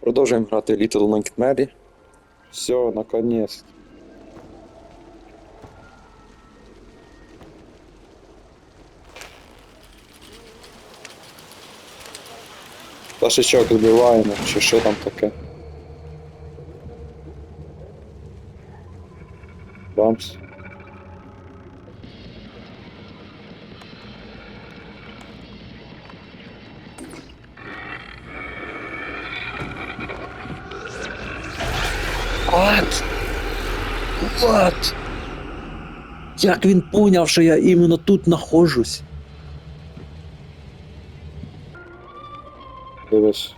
Продовжуємо грати Little Nightmare. Все, наконец. Пташечок збиваємо, чи що там таке. Бамс. What? What? Як він поняв, що я іменно тут нахожусь? Дивись.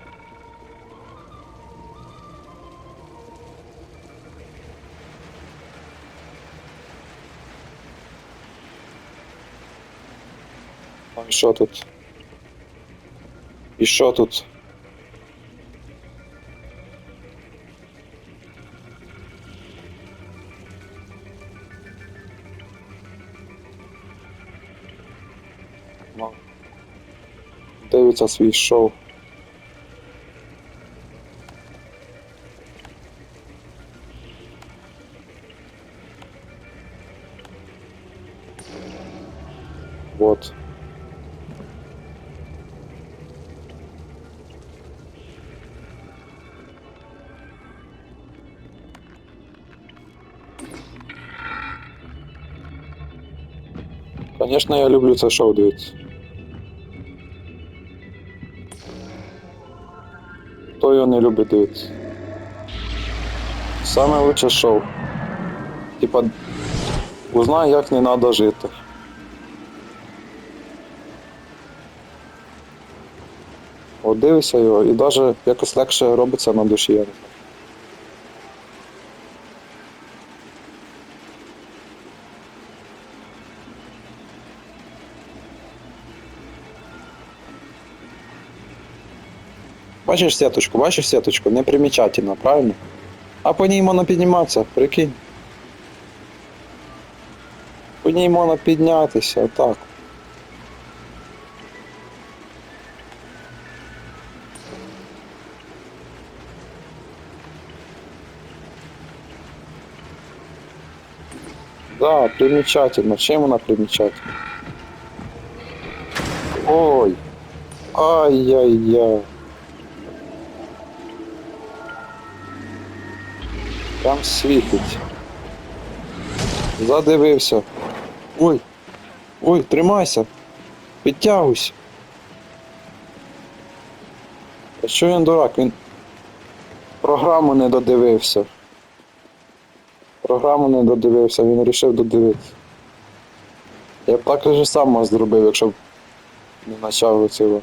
А що тут? І що тут? Дивиться свій шоу. Вот. Конечно, я люблю це шоу дивитися. Хто його не любить дивитися? Саме лучше шоу. Типа, узнай, як не треба жити. От дивишся його і навіть якось легше робиться на душі. Бачиш сеточку, бачиш сеточку, непримечательно, правильно? А по ній можна підніматися, прикинь. По ній можна піднятися, отак. Да, примечательно. Чем она примечательна? Ой. Ай-яй-яй. Прям світить. Задивився. Ой. Ой, тримайся. Підтягуйся. А що він дурак? Він програму не додивився. Програму не додивився, він вирішив додивитися. Я б так же само зробив, якщо б не почав цього.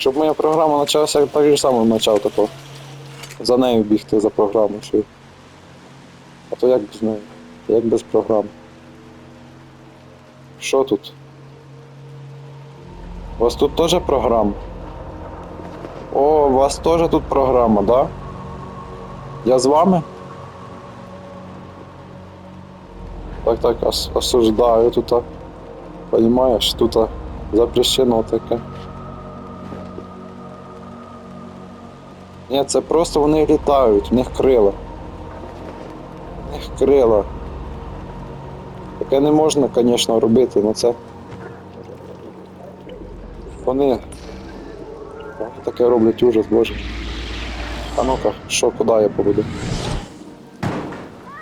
Щоб моя програма почалася, я так же само почав тако. За нею бігти за програмою. Що... А то як без неї? Як без програми? Що тут? У вас тут теж програма? О, у вас теж тут програма, да? Я з вами? Так, так, ос- осуждаю тут. Понимаешь, тут запрещено таке. Ні, це просто вони літають, в них крила. В них крила. Таке не можна, звісно, робити, але це. Вони. Вони таке роблять ужас, боже. А ну-ка, що, куди я побуду?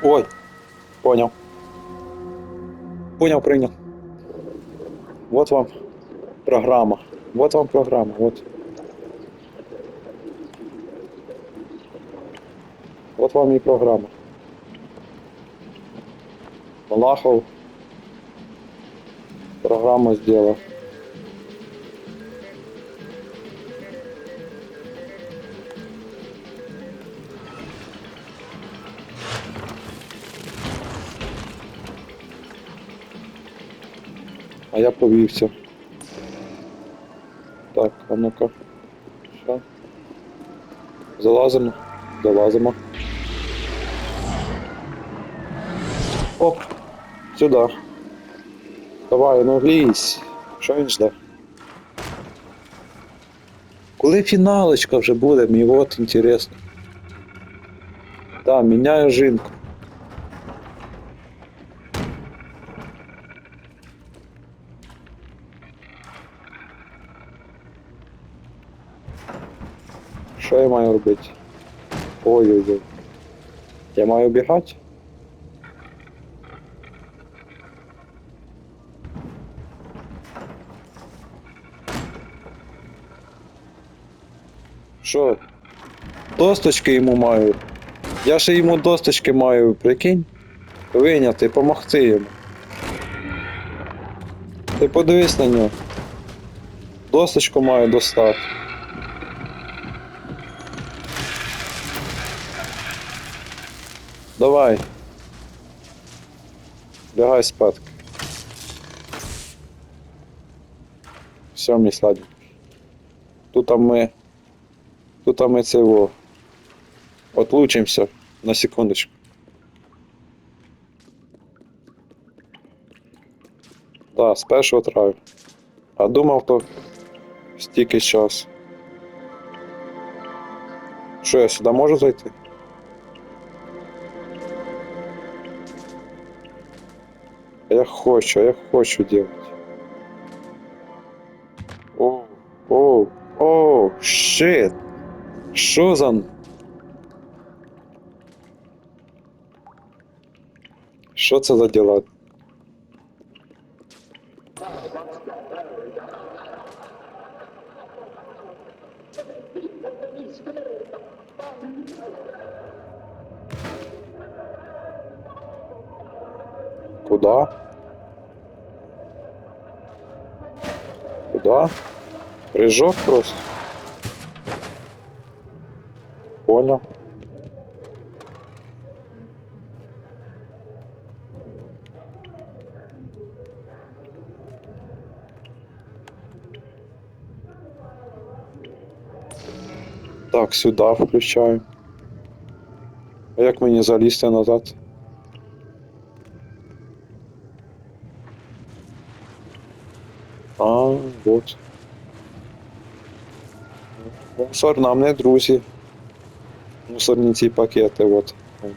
Ой! Поняв. Поняв, прийняв. Вот вам програма. Вот вам програма, вот. Вот вам і програма. Малахов программу сделал. А я повівся. Так, а ну-ка. Що? Залазимо. Залазимо. Оп. Сюди. Давай, ну лізь. Що він жде? Коли фіналочка вже буде, мені от інтересно. Да, міняю жінку. Що я маю робити? Ой-ой-ой. Я маю бігати? Що? Досточки йому маю. Я ще йому досточки маю, прикинь? Виняти, помогти йому. Ти подивись на нього. Досточку маю достати. Давай. Лягай спадки. Все, мій сладенький. Тут там ми. Тут ми цього. Отлучимся на секундочку. Да, з першого траю. А думав, то стільки час. Що, я сюди можу зайти? Я хочу, я хочу делать. О, о, о, щит. Що за... Що це за діла? Куда? Куда? Прыжок просто. Понял. Так, сюда включаю. А як мені залізти назад? А, вот. Мусор нам не. Мусорні ці пакети, от. вони.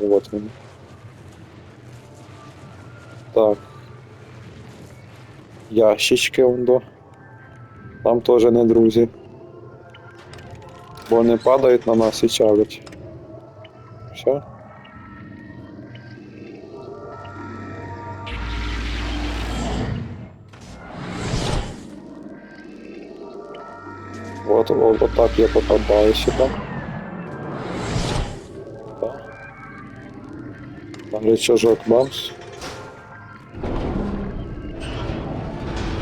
Вот вони. Так. Ящички он до. Там теж не друзі. Бо не падають на нас і чавлять. Все? Вот, вот, так я попадаю сюда. Да. Там рычажок бамс.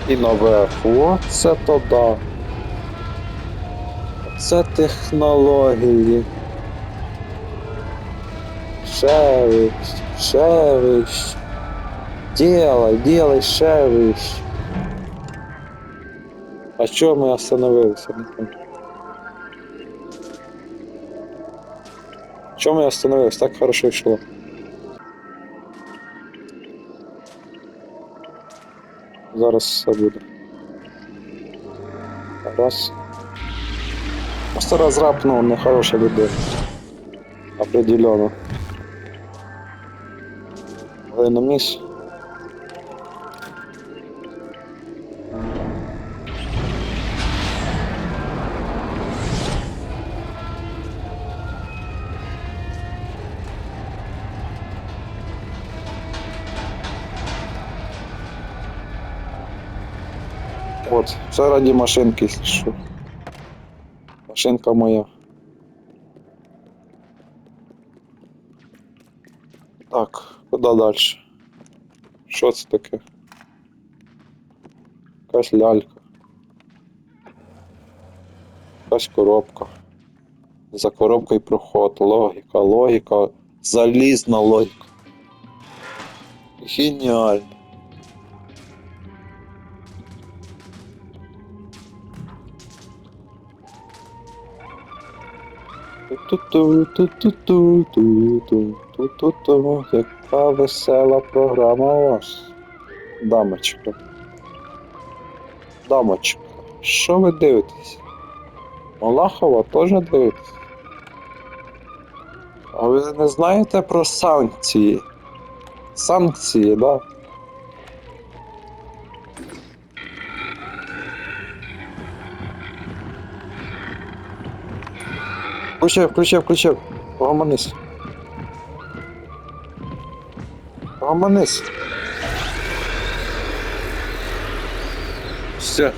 І нове. О, це то да. Це технології. Ще вище. Делай, делай ще вище. А чого ми остановилися? Чого ми остановились? Так хорошо йшло. Зараз все. Раз. Просто разрапнул нехорошая людина. Определенно. Ви на? От, це раді машинки, що. Машинка моя. Так, куди далі? Що це таке? Якась лялька. Якась коробка. За коробкою проход. Логіка, логіка. Залізна логіка. Геніально. Ту-ту-ту-ту-ту-ту-ту-ту-ту-ту. Яка весела програма у вас. Дамочка. Дамочка. Що ви дивитесь? Малахова теж дивитесь? А ви не знаєте про санкції? Санкції, да? Включив, включив, включив. Погомонись. Погомонись. Все.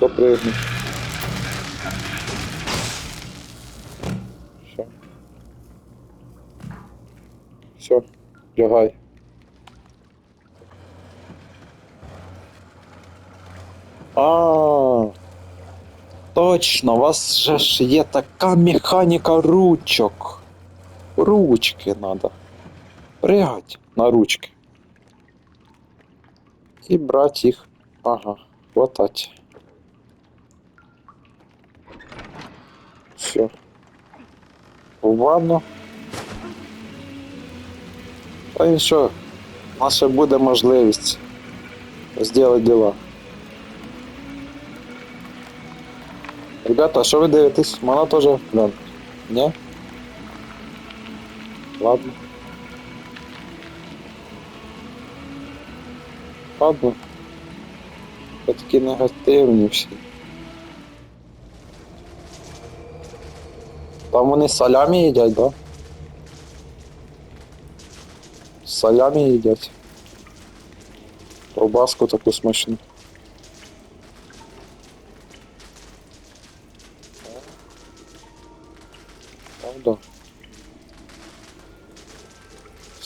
Допригну. Все. Все, лягай. А, точно, у вас же ж є така механіка ручок. Ручки надо. Пригать на ручки. І брать їх. Ага, хватать. Все. В ванну. Та що? У нас ще буде можливість зробити діла. Ребята, а що ви дивитесь? Мене теж глянь. Ні? Ладно. Ладно. Ви такі негативні всі. Там вони салямі їдять, да? Салямі їдять. Ковбаску таку смачну.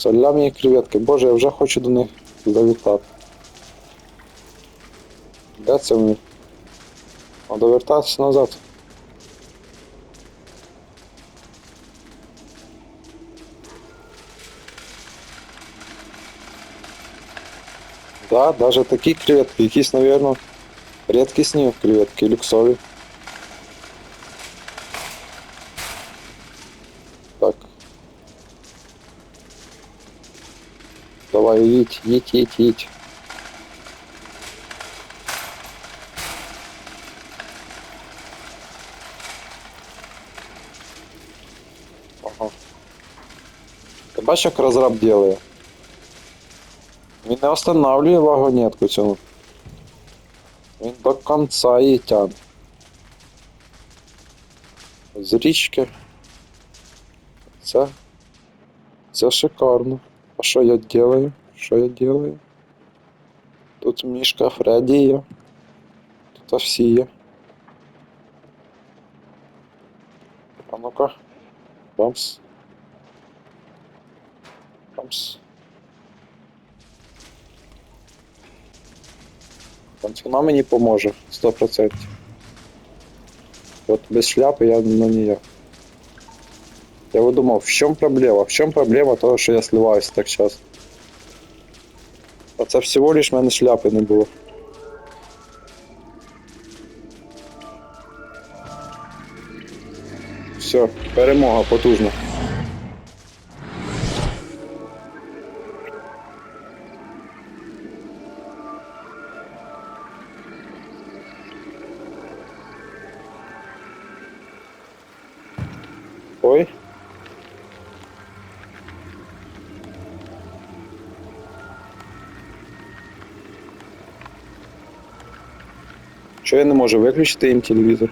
Салямі і креветки. Боже, я вже хочу до них завітати. Де це вони? Треба вертатися назад. Да, даже такі креветки, якісь, наверное, рідкісні креветки, люксові. Давай, їдь. Ага. Ти бачиш, як розраб делає? Він не останавливає вагонетку цю. Він до конца її тягне. З річки. Це. Це шикарно. А що я делаю? Що я делаю? Тут мішка Фредді є. Тут всі є. А ну-ка. Бамс. Бамс. Там вона мені поможе 100%. От без шляпи я ну ніяк. Я вот думав, в чому проблема? В чому проблема того, що я сливаюсь так часто? Це всього лиш в мене шляпи не було. Все, перемога потужна. Що я не можу виключити їм телевізор?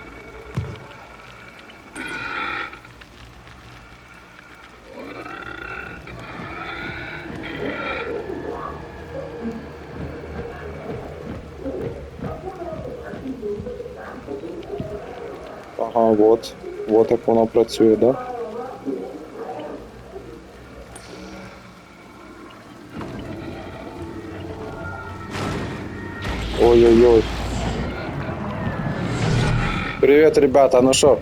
Ага, вот. Вот як воно працює, да? Привіт, ребята, ну що?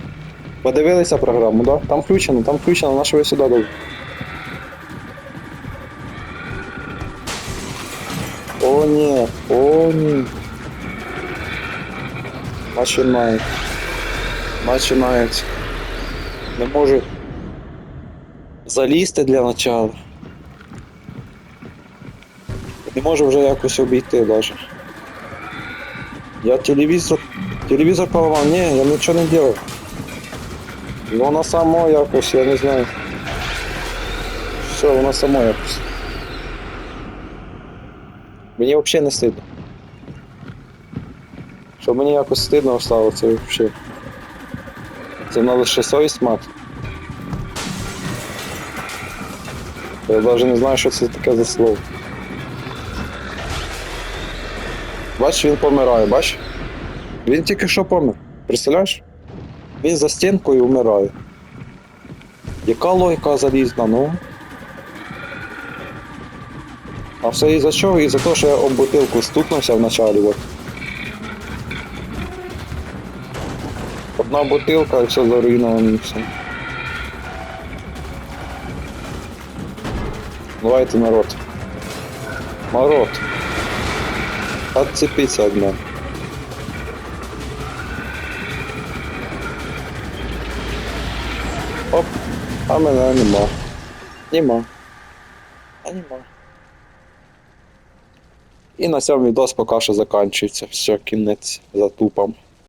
Подивилися програму, да? Там включено, там включено, на що ви сюди дали? О, ні, о, ні. Починають. Починають. Не можу залізти для начала. Не можу вже якось обійти даже. Я телевізор. Телевізор поламав. Ні, я нічого не делаю. Воно само якось, я не знаю. Все, воно само якось. Мені взагалі не стидно. Щоб мені якось стидно стало, це взагалі. Це на лише совість мати. Я навіть не знаю, що це таке за слово. Бач, він помирає, бач? Він тільки що помер. Представляєш? Він за стінкою вмирає. Яка логіка залізна, ну? А все із-за чого? Із-за того, що я об бутилку стукнувся в началі. От. Одна бутилка і все заруйновано і все. Давайте народ. Народ. Отцепіться від мене. А мене нема. Нема. А нема. І на цьому відос поки що закінчується. Все, кінець затупом.